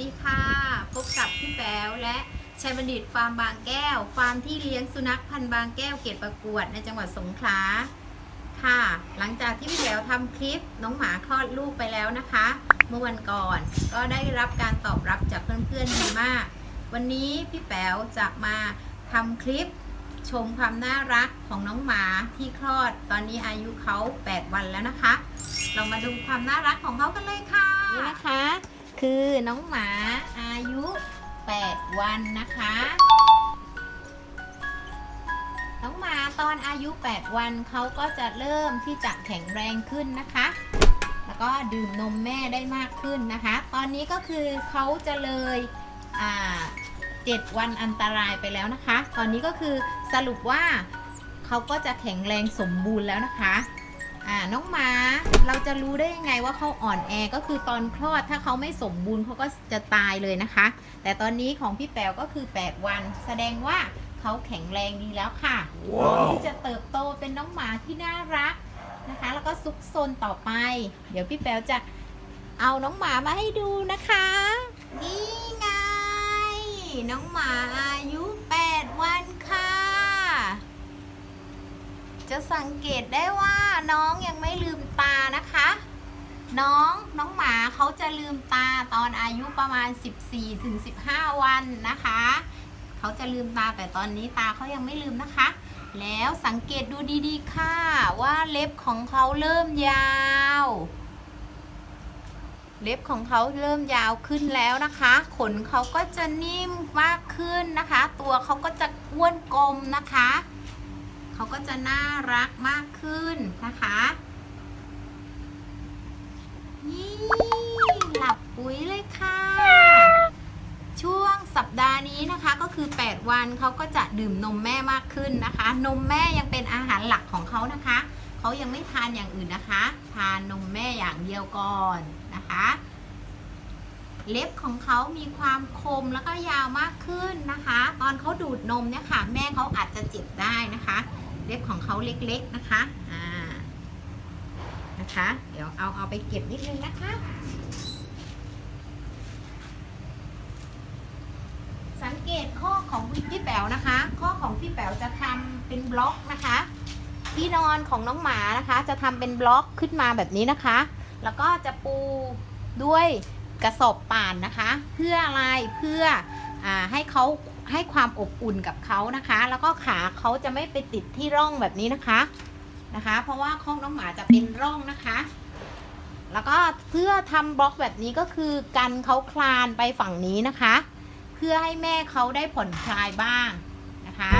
ดีค่ะ พบกับพี่แป๋วและชัยบัณฑิตฟาร์มบางแก้ว ฟาร์มที่เลี้ยงสุนัขพันธุ์บางแก้วเกตประกวดในจังหวัดสงขลาค่ะ หลังจากที่พี่แป๋วทำคลิปน้องหมาคลอดลูกไปแล้วนะคะ เมื่อวันก่อนก็ได้รับการตอบรับจากเพื่อนๆดีมาก วันนี้พี่แป๋วจะมาทำคลิปชมความน่ารักของน้องหมาที่คลอด ตอนนี้อายุเขา 8 วันแล้วนะคะ เรามาดูความน่ารักของเขากันเลยค่ะ นี่นะคะ คือน้องหมาอายุ 8 วันนะคะ น้องหมาตอนอายุ 8 วันเขาก็จะเริ่มที่จะแข็งแรงขึ้นนะคะ แล้วก็ดื่มนมแม่ได้มากขึ้นนะคะ ตอนนี้ก็คือเขาจะเลยอ่า7วันอันตรายไปแล้วนะคะ ตอนนี้ก็คือสรุปว่าเขาก็จะแข็งแรงสมบูรณ์แล้วนะคะ อ่าน้องหมาเราจะรู้ได้ยังไงว่าเขาอ่อนแอก็คือตอนคลอดถ้าเขาไม่สมบูรณ์เขาก็จะตายเลยนะคะ แต่ตอนนี้ของพี่แป๋วก็คือ 8 วัน แสดงว่าเขาแข็งแรงดีแล้วค่ะพร้อมที่จะเติบโตเป็นน้องหมาที่น่ารักนะคะ แล้วก็ซุกซนต่อไป เดี๋ยวพี่แป๋วจะเอาน้องหมามาให้ดูนะคะ นี่ไง น้องหมาอายุ 8 วันค่ะ จะสังเกตได้ว่าน้องยังไม่ลืมตานะคะ น้องน้องหมาเขาจะลืมตาตอนอายุประมาณ 14ถึง15วันนะคะเขาจะลืมตาแต่ตอนนี้ตาเขายังไม่ลืมนะคะ แล้วสังเกตดูดีๆค่ะ ว่าเล็บของเขาเริ่มยาว เล็บของเขาเริ่มยาวขึ้นแล้วนะคะ ขนเขาก็จะนิ่มมากขึ้นนะคะ ตัวเขาก็จะอ้วนกลมนะคะ เขาก็จะน่ารักมากขึ้นนะคะนี่หลับปุ๋ยเลยค่ะ ช่วงสัปดาห์นี้นะคะก็คือ 8 วันเขาก็จะดื่มนมแม่มากขึ้นนะคะ นมแม่ยังเป็นอาหารหลักของเขานะคะเขายังไม่ทานอย่างอื่นนะคะ ทานนมแม่อย่างเดียวก่อนนะคะเล็บของเขามีความคมแล้วก็ยาวมากขึ้นนะคะ ตอนเขาดูดนมเนี่ยค่ะ แม่เขาอาจจะเจ็บได้นะคะ เล็บของเขาเล็กๆนะคะอ่านะคะ เดี๋ยวเอาเอาไปเก็บนิดนึงนะคะสังเกตข้อของพี่แป๋วนะคะ ข้อของพี่แป๋วจะทำเป็นบล็อกนะคะ ที่นอนของน้องหมานะคะ จะทำเป็นบล็อกขึ้นมาแบบนี้นะคะ แล้วก็จะปูด้วยกระสอบป่านนะคะ เพื่ออะไรเพื่ออาให้เขา ให้ความอบอุ่นกับเขานะคะ แล้วก็ขาเขาจะไม่ไปติดที่ร่องแบบนี้นะคะนะคะ เพราะว่าข้องน้องหมาจะเป็นร่องนะคะ แล้วก็เพื่อทำบล็อกแบบนี้ก็คือกันเขาคลานไปฝั่งนี้นะคะ เพื่อให้แม่เขาได้ผ่อนคลายบ้างนะคะ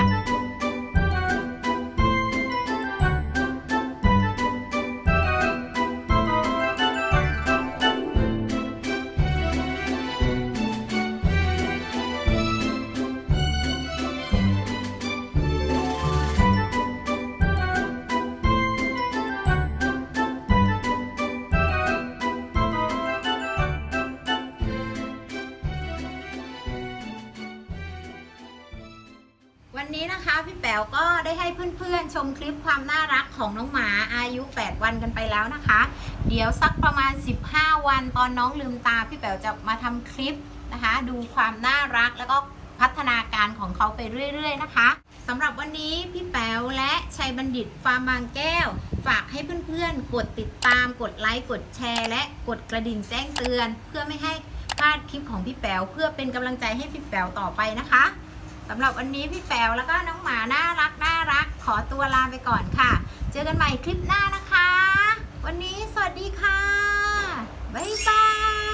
นนี้นะคะพี่แป๋วก็ได้ให้เพื่อนๆ ชมคลิปความน่ารักของน้องหมาอายุ 8 วันกันไปแล้วนะคะ เดี๋ยวสักประมาณ 15 วันตอนน้องลืมตาพี่แป๋วจะมาทำคลิปนะคะ ดูความน่ารักแล้วก็พัฒนาการของเขาไปเรื่อย ๆ นะคะสำหรับวันนี้พี่แป๋วและชัยบัณฑิตฟาร์มบางแก้ว ฝากให้เพื่อนๆ กดติดตาม กดไลค์ กดแชร์ และกดกระดิ่งแจ้งเตือน เพื่อไม่ให้พลาดคลิปของพี่แป๋วเพื่อเป็นกำลังใจให้พี่แป๋วต่อไปนะคะ สำหรับวันนี้พี่แป๋วแล้วก็น้องหมาน่ารักน่ารัก ขอตัวลาไปก่อนค่ะ เจอกันใหม่คลิปหน้านะคะ วันนี้สวัสดีค่ะ บ๊ายบา